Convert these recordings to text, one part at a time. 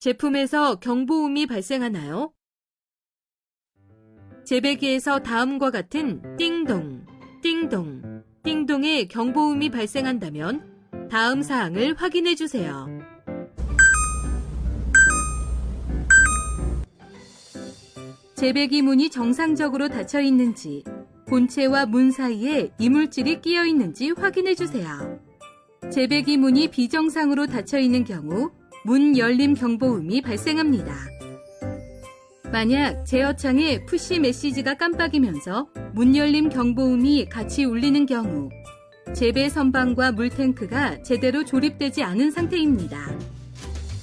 제품에서 경보음이 발생하나요? 재배기에서 다음과 같은 띵동, 띵동, 띵동의 경보음이 발생한다면 다음 사항을 확인해 주세요. 재배기 문이 정상적으로 닫혀 있는지, 본체와 문 사이에 이물질이 끼어 있는지 확인해 주세요. 재배기 문이 비정상으로 닫혀 있는 경우 문 열림 경보음이 발생합니다. 만약 제어창에 푸시 메시지가 깜빡이면서 문 열림 경보음이 같이 울리는 경우 재배 선반과 물탱크가 제대로 조립되지 않은 상태입니다.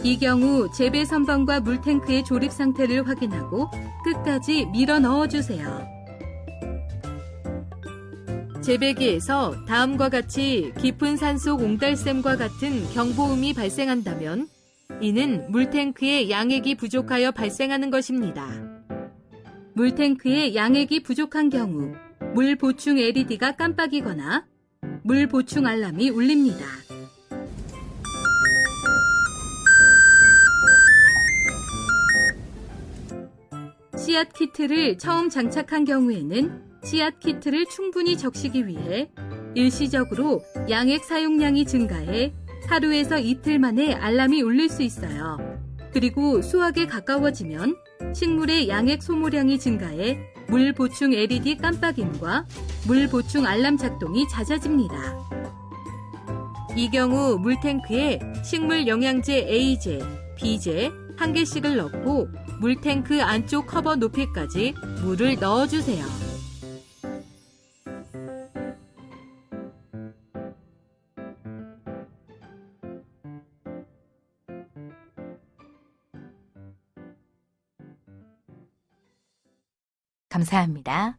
이 경우 재배 선반과 물탱크의 조립 상태를 확인하고 끝까지 밀어 넣어주세요. 재배기에서 다음과 같이 깊은 산속 옹달샘과 같은 경보음이 발생한다면 이는 물탱크의 양액이 부족하여 발생하는 것입니다. 물탱크에 양액이 부족한 경우 물 보충 LED가 깜빡이거나 물 보충 알람이 울립니다. 씨앗 키트를 처음 장착한 경우에는 씨앗 키트를 충분히 적시기 위해 일시적으로 양액 사용량이 증가해 하루에서 이틀 만에 알람이 울릴 수 있어요. 그리고 수확에 가까워지면 식물의 양액 소모량이 증가해 물 보충 LED 깜빡임과 물 보충 알람 작동이 잦아집니다. 이 경우 물탱크에 식물 영양제 A제, B제 한 개씩을 넣고 물탱크 안쪽 커버 높이까지 물을 넣어주세요. 감사합니다.